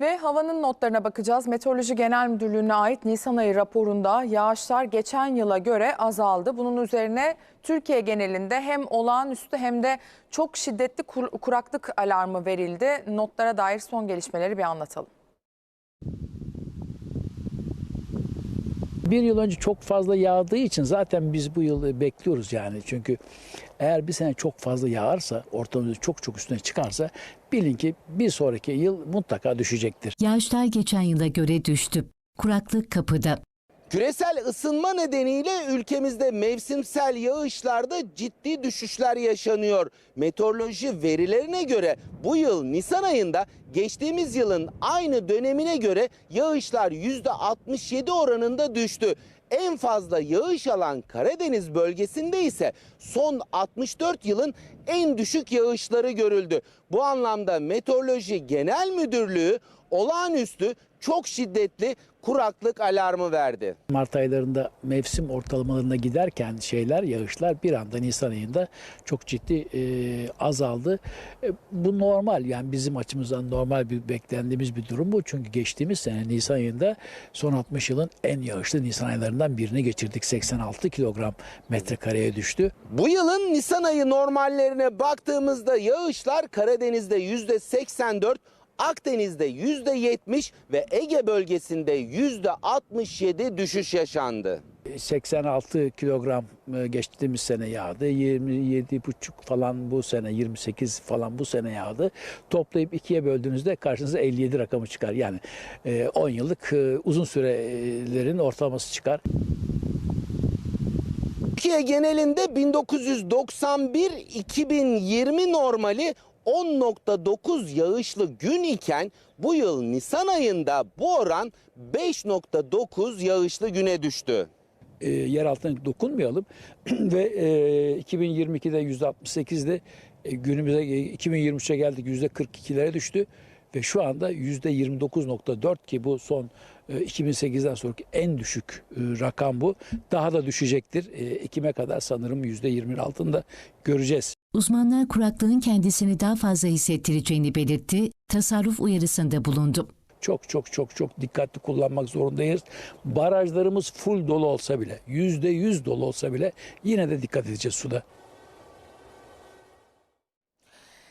Ve havanın notlarına bakacağız. Meteoroloji Genel Müdürlüğü'ne ait Nisan ayı raporunda yağışlar geçen yıla göre azaldı. Bunun üzerine Türkiye genelinde hem olağanüstü hem de çok şiddetli kur- kuraklık alarmı verildi. Notlara dair son gelişmeleri bir anlatalım. Bir yıl önce çok fazla yağdığı için zaten biz bu yıl bekliyoruz yani. Çünkü eğer bir sene çok fazla yağarsa, ortamımızın çok çok üstüne çıkarsa bilin ki bir sonraki yıl mutlaka düşecektir. Yağışlar geçen yıla göre düştü. Kuraklık kapıda. Küresel ısınma nedeniyle ülkemizde mevsimsel yağışlarda ciddi düşüşler yaşanıyor. Meteoroloji verilerine göre bu yıl Nisan ayında geçtiğimiz yılın aynı dönemine göre yağışlar %67 oranında düştü. En fazla yağış alan Karadeniz bölgesinde ise son 64 yılın en düşük yağışları görüldü. Bu anlamda Meteoroloji Genel Müdürlüğü olağanüstü çok şiddetli kuraklık alarmı verdi. Mart aylarında mevsim ortalamalarına giderken şeyler, yağışlar bir anda Nisan ayında çok ciddi e, azaldı. E, bu normal yani bizim açımızdan normal bir beklendiğimiz bir durum bu. Çünkü geçtiğimiz sene Nisan ayında son 60 yılın en yağışlı Nisan aylarından birini geçirdik. 86 kilogram metrekareye düştü. Bu yılın Nisan ayı normallerine baktığımızda yağışlar Karadeniz'de %84, Akdeniz'de %70 ve Ege bölgesinde %67 düşüş yaşandı. 86 kilogram e, geçtiğimiz sene yağdı. 27,5 falan bu sene, 28 falan bu sene yağdı. Toplayıp ikiye böldüğünüzde karşınıza 57 rakamı çıkar. Yani e, 10 yıllık e, uzun sürelerin ortalaması çıkar. Türkiye genelinde 1991-2020 normali 10.9 yağışlı gün iken bu yıl Nisan ayında bu oran 5.9 yağışlı güne düştü. E, yer altına dokunmayalım ve e, 2022'de %68'de e, günümüze e, 2023'e geldik %42'lere düştü ve şu anda %29.4 ki bu son e, 2008'den sonraki en düşük e, rakam bu. Daha da düşecektir. E, Ekim'e kadar sanırım %20'nin altında göreceğiz. Uzmanlar kuraklığın kendisini daha fazla hissettireceğini belirtti, tasarruf uyarısında bulundu. çok çok çok çok dikkatli kullanmak zorundayız. Barajlarımız full dolu olsa bile, yüzde yüz dolu olsa bile yine de dikkat edeceğiz suda.